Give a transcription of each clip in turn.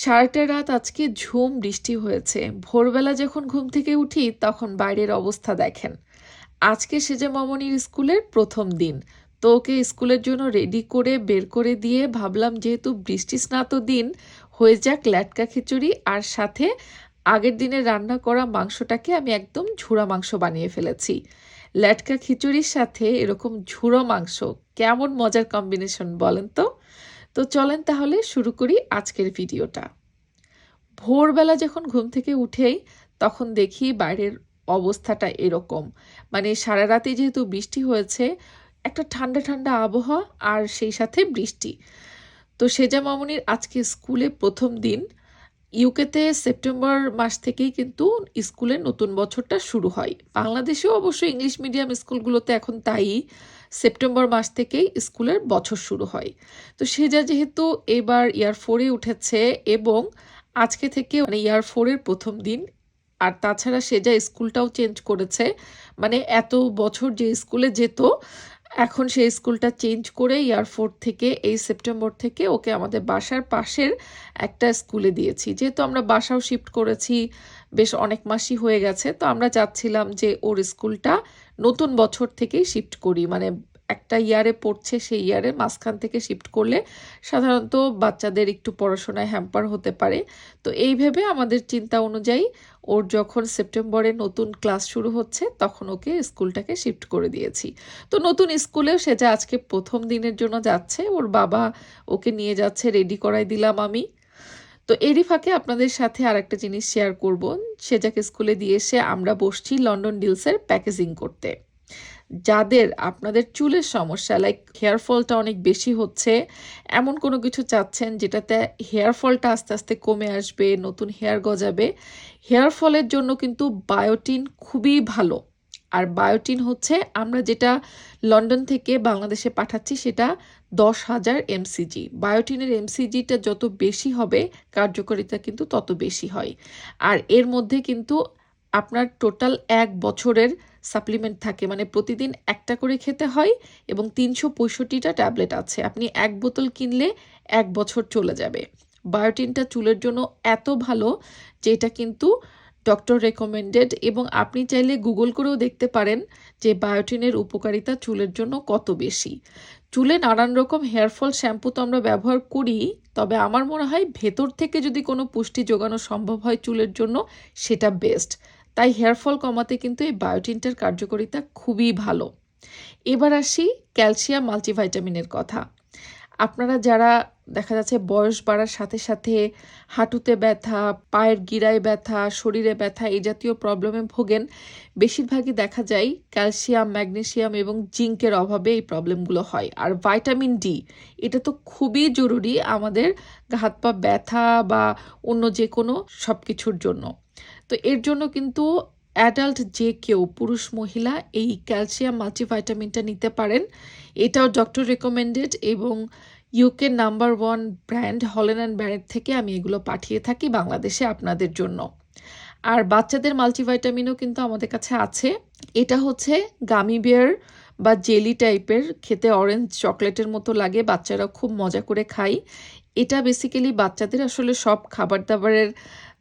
সারাটা রাত আজকে ঝুম বৃষ্টি হয়েছে। ভোরবেলা যখন ঘুম থেকে উঠি, তখন বাইরের অবস্থা দেখেন। আজকে সেজে মামনির স্কুলের প্রথম দিন। তো ওকে স্কুলের জন্য রেডি করে, বের করে দিয়ে ভাবলাম যেহেতু বৃষ্টি স্নাত দিন, হয়ে যাক ল্যাটকা খিচুড়ি আর সাথে আগের দিনে রান্না করা মাংসটাকে আমি একদম ঝুড়া মাংস বানিয়ে ফেলেছি। ল্যাটকা খিচুড়ির সাথে এরকম ঝুড়ো মাংস, কেমন মজার কম্বিনেশন বলেন তো? তো চলেন তাহলে শুরু করি আজকের ভিডিওটা। ভোরবেলা যখন ঘুম থেকে উঠেই, তখন দেখি বাইরের অবস্থাটা এরকম। মানে সারা রাতে যেহেতু বৃষ্টি হয়েছে, একটা ঠান্ডা ঠান্ডা আবহাওয়া আর সেই সাথে বৃষ্টি। তো সেজা মামনির আজকে স্কুলে প্রথম দিন। ইউকেতে সেপ্টেম্বর মাস থেকেই কিন্তু স্কুলের নতুন বছরটা শুরু হয়। বাংলাদেশেও অবশ্য ইংলিশ মিডিয়াম স্কুলগুলোতে এখন তাই। সেপ্টেম্বর মাস থেকেই স্কুলের বছর শুরু হয়। তো সে যা যেহেতু এবার ইয়ার ফোরে উঠেছে এবং আজকে থেকে মানে ইয়ার ফোরের প্রথম দিন, আর তাছাড়া সে যা স্কুলটাও চেঞ্জ করেছে। মানে এত বছর যে স্কুলে যেত এখন সেই স্কুলটা চেঞ্জ করে ইয়ার ফোর থেকে এই সেপ্টেম্বর থেকে ওকে আমাদের বাসার পাশের একটা স্কুলে দিয়েছি। যেহেতু আমরা বাসাও শিফট করেছি বেশ অনেক মাসই হয়ে গেছে, তো আমরা চাচ্ছিলাম যে ওর স্কুলটা নতুন বছর থেকেই শিফট করি মানে একটা ইয়ারে পড়ছে, সেই ইয়ারে মাঝখান থেকে শিফট করলে সাধারণত বাচ্চাদের একটু পড়াশোনায় হ্যাম্পার হতে পারে। তো এই ভেবে আমাদের চিন্তা অনুযায়ী ওর যখন সেপ্টেম্বরে নতুন ক্লাস শুরু হচ্ছে, তখন ওকে স্কুলটাকে শিফট করে দিয়েছি। তো নতুন স্কুলেও সে যে আজকে প্রথম দিনের জন্য যাচ্ছে, ওর বাবা ওকে নিয়ে যাচ্ছে রেডি করাই দিলাম আমি। তো এরই ফাঁকে আপনাদের সাথে আর একটা জিনিস শেয়ার করব। সে যাকে স্কুলে দিয়ে এসে আমরা বসছি লন্ডন ডিলসের প্যাকেজিং করতে। যাদের আপনাদের চুলের সমস্যা লাইক হেয়ার ফলটা অনেক বেশি হচ্ছে, এমন কোনো কিছু চাচ্ছেন যেটাতে হেয়ার ফলটা আস্তে আস্তে কমে আসবে, নতুন হেয়ার গজাবে হেয়ার ফলের জন্য কিন্তু বায়োটিন খুবই ভালো। আর বায়োটিন হচ্ছে আমরা যেটা লন্ডন থেকে বাংলাদেশে পাঠাচ্ছি সেটা দশ হাজার এমসিজি। বায়োটিনের এমসিজিটা যত বেশি হবে, কার্যকারিতা কিন্তু তত বেশি হয়। আর এর মধ্যে কিন্তু আপনার টোটাল এক বছরের সাপ্লিমেন্ট থাকে। মানে প্রতিদিন একটা করে খেতে হয় এবং তিনশো পঁয়ষট্টিটা ট্যাবলেট আছে। আপনি এক বোতল কিনলে এক বছর চলে যাবে। বায়োটিনটা চুলের জন্য এত ভালো যে এটা কিন্তু ডক্টর রেকমেন্ডেড এবং আপনি চাইলে গুগল করেও দেখতে পারেন যে বায়োটিনের উপকারিতা চুলের জন্য কত বেশি। চুলে নানান রকম হেয়ারফল শ্যাম্পু তো আমরা ব্যবহার করি, তবে আমার মনে হয় ভেতর থেকে যদি কোনো পুষ্টি যোগানো সম্ভব হয় চুলের জন্য, সেটা বেস্ট তাই হেয়ারফল কমাতে কিন্তু এই বায়োটিনটার কার্যকারিতা খুবই ভালো। এবার আসি ক্যালসিয়াম মাল্টিভাইটামিনের কথা। আপনারা যারা দেখা যাচ্ছে বয়স বাড়ার সাথে সাথে হাঁটুতে ব্যথা, পায়ের গিরায় ব্যথা, শরীরে ব্যথা এই জাতীয় প্রবলেমে ভোগেন। বেশিরভাগই দেখা যায় ক্যালসিয়াম ম্যাগনেশিয়াম এবং জিঙ্কের অভাবে এই প্রবলেমগুলো হয়। আর ভাইটামিন ডি, এটা তো খুবই জরুরি আমাদের হাত পা ব্যথা বা অন্য যে কোনো সব কিছুর জন্য। তো এর জন্য কিন্তু অ্যাডাল্ট যে কেউ, পুরুষ, মহিলা, এই ক্যালসিয়াম মাল্টিভাইটামিনটা নিতে পারেন। এটাও ডক্টর রেকমেন্ডেড এবং ইউকে নাম্বার ওয়ান ব্র্যান্ড হলেন অ্যান্ড ব্র্যান্ড থেকে আমি এগুলো পাঠিয়ে থাকি বাংলাদেশে আপনাদের জন্য। আর বাচ্চাদের মাল্টিভাইটামিনও কিন্তু আমাদের কাছে আছে। এটা হচ্ছে গামি বিয়ার বা জেলি টাইপের খেতে অরেঞ্জ চকলেটের মতো লাগে, বাচ্চারা খুব মজা করে খায়। এটা বেসিক্যালি বাচ্চাদের আসলে সব খাবার দাবারের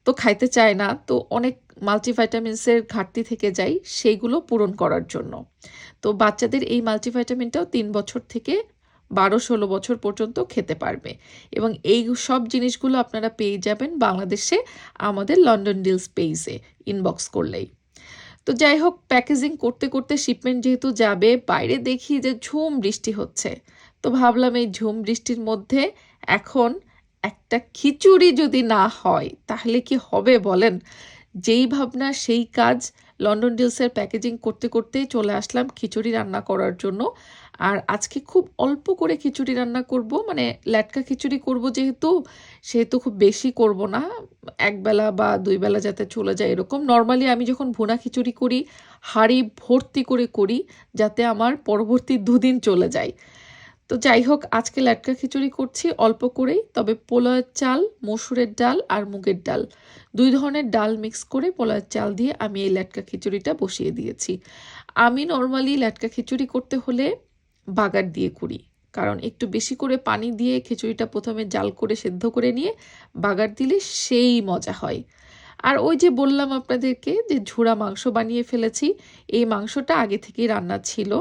তো খাইতে চায় না, তো অনেক মাল্টিভাইটামিনসের ঘাটতি থেকে যায়, সেইগুলো পূরণ করার জন্য। তো বাচ্চাদের এই মাল্টিভাইটামিনটাও তিন বছর থেকে বারো ষোলো বছর পর্যন্ত খেতে পারবে। এবং এই সব জিনিসগুলো আপনারা পেয়ে যাবেন বাংলাদেশে আমাদের লন্ডন ডিলস পেইজে ইনবক্স করলেই। তো যাই হোক প্যাকেজিং করতে করতে শিপমেন্ট যেহেতু যাবে, বাইরে দেখি যে ঝুম বৃষ্টি হচ্ছে। তো ভাবলাম এই ঝুম বৃষ্টির মধ্যে এখন একটা খিচুড়ি যদি না হয়, তাহলে কি হবে বলেন? যেই ভাবনা, সেই কাজ লন্ডন ডিলসের প্যাকেজিং করতে করতেই চলে আসলাম খিচুড়ি রান্না করার জন্য। আর আজকে খুব অল্প করে খিচুড়ি রান্না করব মানে ল্যাটকা খিচুড়ি করব যেহেতু, সেহেতু খুব বেশি করব না একবেলা বা দুই বেলা যাতে চলে যায় এরকম। নর্মালি আমি যখন ভুনা খিচুড়ি করি, হাড়ি ভর্তি করে করি, যাতে আমার পরবর্তী দুদিন চলে যায়। তো যাই হোক, আজকে ল্যাটকা খিচুড়ি করছি অল্প করেই, তবে পোলাওয়ের চাল, মসুরের ডাল আর মুগের ডাল। দুই ধরনের ডাল মিক্স করে পোলাওয়ের চাল দিয়ে আমি এই ল্যাটকা খিচুড়িটা বসিয়ে দিয়েছি। আমি নর্মালি ল্যাটকা খিচুড়ি করতে হলে বাগার দিয়ে করি কারণ একটু বেশি করে পানি দিয়ে খিচুড়িটা প্রথমে জাল করে সেদ্ধ করে নিয়ে বাগার দিলে সেই মজা হয়। আর ওই যে বললাম আপনাদেরকে যে ঝুড়া মাংস বানিয়ে ফেলেছি, এই মাংসটা আগে থেকেই রান্না ছিল।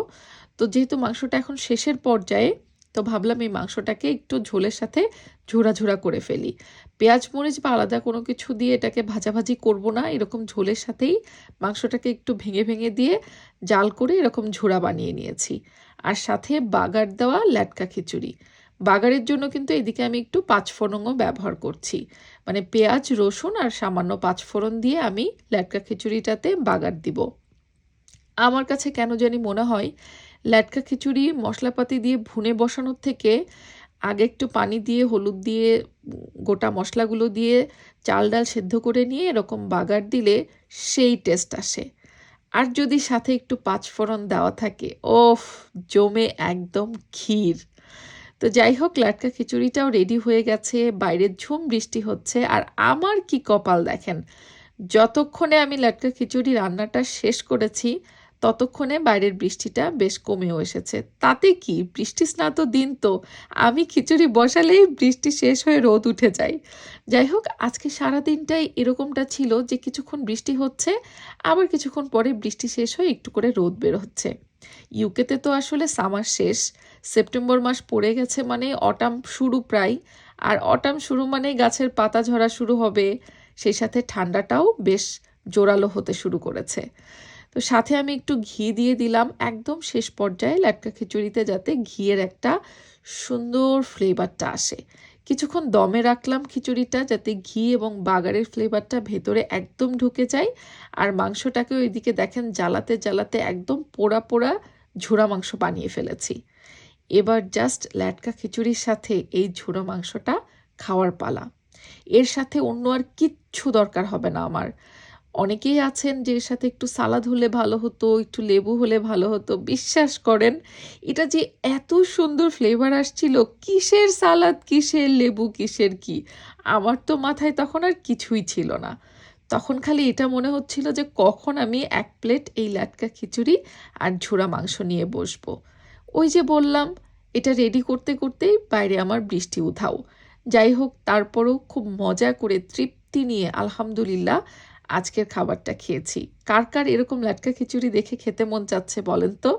তো যেহেতু মাংসটা এখন শেষের পর্যায়ে, তো ভাবলাম এই মাংসটাকে একটু ঝোলের সাথে ঝোড়া ঝোড়া করে ফেলি। পেঁয়াজ, মরিচ বা আলাদা কোনো কিছু দিয়ে এটাকে ভাজাভাজি করব না, এরকম ঝোলের সাথেই মাংসটাকে একটু ভেঙে ভেঙে দিয়ে জাল করে এরকম ঝোড়া বানিয়ে নিয়েছি। আর সাথে বাগার দেওয়া ল্যাটকা খিচুড়ি। বাগারের জন্য কিন্তু এদিকে আমি একটু পাঁচফোড়নও ব্যবহার করছি। মানে পেঁয়াজ, রসুন আর সামান্য পাঁচফোড়ন দিয়ে আমি ল্যাটকা খিচুড়িটাতে বাগার দিব। আমার কাছে কেন জানি মনে হয়, ল্যাটকা খিচুড়ি মশলাপাতি দিয়ে ভুনে বসানোর থেকে আগে একটু পানি দিয়ে, হলুদ দিয়ে, গোটা মশলাগুলো দিয়ে চাল ডাল সেদ্ধ করে নিয়ে এরকম বাগার দিলে সেই টেস্ট আসে। আর যদি সাথে একটু পাঁচফোড়ন দেওয়া থাকে, ওফ, জমে একদম ক্ষীর। তো যাই হোক, লাটকা খিচুড়িটাও রেডি হয়ে গেছে বাইরের ঝুম বৃষ্টি হচ্ছে, আর আমার কি কপাল দেখেন? যতক্ষণে আমি লাটকা খিচুড়ি রান্নাটা শেষ করেছি, ততক্ষণে বাইরের বৃষ্টিটা বেশ কমেও এসেছে। তাতে কি? বৃষ্টি স্নাত দিন তো, আমি খিচুড়ি বসালেই বৃষ্টি শেষ হয়ে রোদ উঠে যায়। যাই হোক, আজকে সারা দিনটাই এরকমটা ছিল যে কিছুক্ষণ বৃষ্টি হচ্ছে, আবার কিছুক্ষণ পরে বৃষ্টি শেষ হয়ে একটু করে রোদ বের হচ্ছে। ইউকেতে তো আসলে সামার শেষ সেপ্টেম্বর মাস পড়ে গেছে মানে অটাম শুরু প্রায়, আর অটাম শুরু মানে গাছের পাতা ঝরা শুরু হবে, সেই সাথে ঠান্ডাটাও বেশ জোরালো হতে শুরু করেছে। তো সাথে আমি একটু ঘি দিয়ে দিলাম, একদম শেষ পর্যায়ে লাটকা খিচুড়িতে যাতে ঘিয়ের একটা সুন্দর ফ্লেভারটা আসে। কিছুক্ষণ দমে রাখলাম খিচুড়িটা যাতে ঘি এবং বাগারের ফ্লেভারটা ভেতরে একদম ঢুকে যায়। আর মাংসটাকে ওইদিকে দেখেন জ্বালাতে জ্বালাতে একদম পোড়া পোড়া ঝোড়া মাংস বানিয়ে ফেলেছি। এবার জাস্ট ল্যাটকা খিচুড়ির সাথে এই ঝোড়া মাংসটা খাওয়ার পালা। এর সাথে অন্য আর কিচ্ছু দরকার হবে না আমার। অনেকেই আছেন যে এর সাথে একটু সালাদ হলে ভালো হতো, একটু লেবু হলে ভালো হতো। বিশ্বাস করেন, এটা যে এত সুন্দর ফ্লেভার আসছিল, কিসের সালাদ, কিসের লেবু, কিসের কি? আমার তো মাথায় তখন আর কিছুই ছিল না। তখন খালি এটা মনে হচ্ছিল যে কখন আমি এক প্লেট এই লাটকা খিচুড়ি আর ঝোড়া মাংস নিয়ে বসবো। ওই যে বললাম, এটা রেডি করতে করতেই বাইরে আমার বৃষ্টি উঠাও যাই হোক, তারপরও খুব মজা করে তৃপ্তি নিয়ে আলহামদুলিল্লাহ আজকের খাবারটা খেয়েছি। কার কার এরকম লাটকা খিচুড়ি দেখে খেতে মন চাচ্ছে বলেন তো?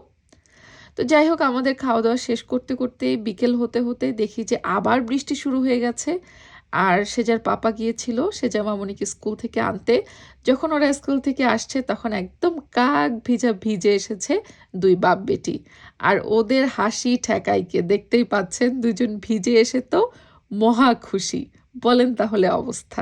তো যাই হোক, আমাদের খাওয়া দাওয়া শেষ করতে করতে বিকেল হতে হতে দেখি যে আবার বৃষ্টি শুরু হয়ে গেছে। আর সেজার পাপা গিয়েছিল সেজা মামনিকে স্কুল থেকে আনতে, যখন ওরা স্কুল থেকে আসছে তখন একদম কাক ভিজা ভিজে এসেছে দুই বাপ বেটি। আর ওদের হাসি ঠেকাইকে দেখতেই পাচ্ছেন দুজন ভিজে এসে তো মহা খুশি। বলেন তাহলে অবস্থা।